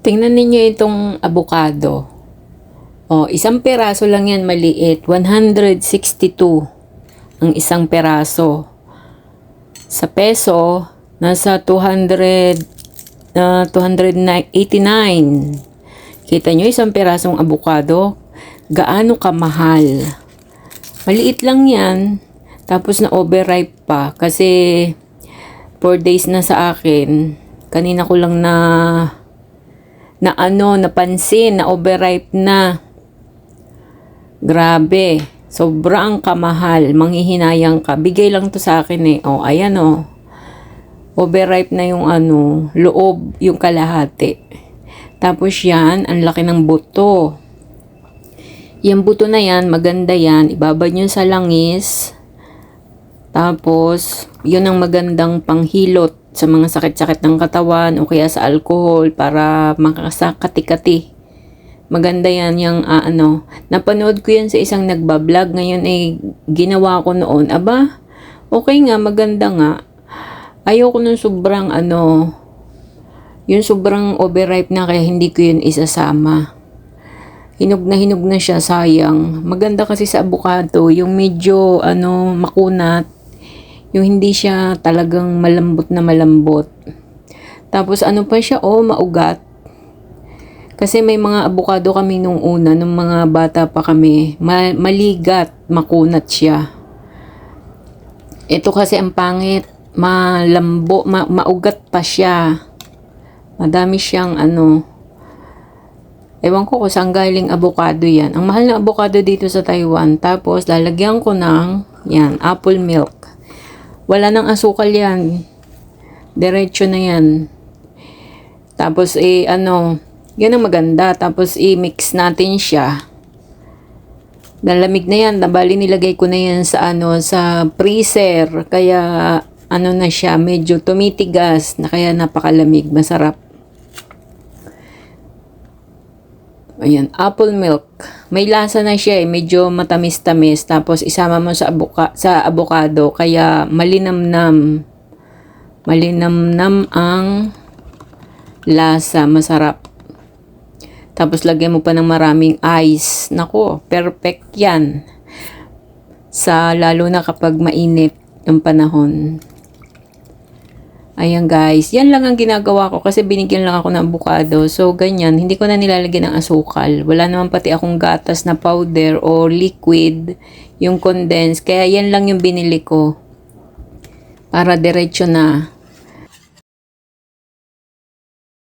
Tingnan ninyo itong avocado. O, isang peraso lang yan maliit. 162 ang isang peraso. Sa peso, nasa 200, na 289. Kita nyo isang perasong avocado? Gaano kamahal? Maliit lang yan. Tapos na overripe pa. Kasi 4 days na sa akin. Kanina ko lang na na ano, napansin, na overripe na. Grabe. Sobrang kamahal. Manghihinayang ka. Bigay lang to sa akin eh. Oh, ayan oh. Overripe na yung ano, loob, yung kalahati. Tapos yan, ang laki ng buto. Yung buto na yan, maganda yan. Ibabad nyo sa langis. Tapos, yun ang magandang panghilot sa mga sakit-sakit ng katawan o kaya sa alcohol para makasakati-kati. Maganda yan yung ah, ano. Napanood ko yan sa isang nagbablog. Ngayon ay ginawa ko noon. Aba, okay nga, maganda nga. Ayoko nung sobrang ano, yung sobrang overripe na kaya hindi ko yun isasama. Hinog na hinog na siya, sayang. Maganda kasi sa avocado, yung medyo ano, makunat. Yung hindi siya talagang malambot na malambot. Tapos ano pa siya, oh, maugat. Kasi may mga avocado kami nung una, nung mga bata pa kami. Ma- maligat, makunat siya. Ito kasi ang pangit, malambo, ma- maugat pa siya. Madami siyang ano, Ewan ko kung saan galing avocado yan. Ang mahal ng avocado dito sa Taiwan. Tapos, lalagyan ko ng, yan, apple milk. Wala nang asukal yan. Diretso na yan. Tapos, eh, ano, yan ang maganda. Tapos, i-mix natin siya. Nalamig na yan. Nabali nilagay ko na yan sa, ano, sa freezer. Kaya, ano na siya, medyo tumitigas na kaya napakalamig. Masarap. Ayan, apple milk. May lasa na siya eh, medyo matamis-tamis. Tapos isama mo sa, avoka- sa avocado, kaya malinamnam. Malinamnam ang lasa, masarap. Tapos lagyan mo pa ng maraming ice. Nako, perfect yan. Sa lalo na kapag mainit yung panahon. Ayan guys, yan lang ang ginagawa ko kasi binigyan lang ako ng avocado. So ganyan, hindi ko na nilalagyan ng asukal. Wala naman pati akong gatas na powder o liquid, yung condensed. Kaya yan lang yung binili ko. Para diretso na.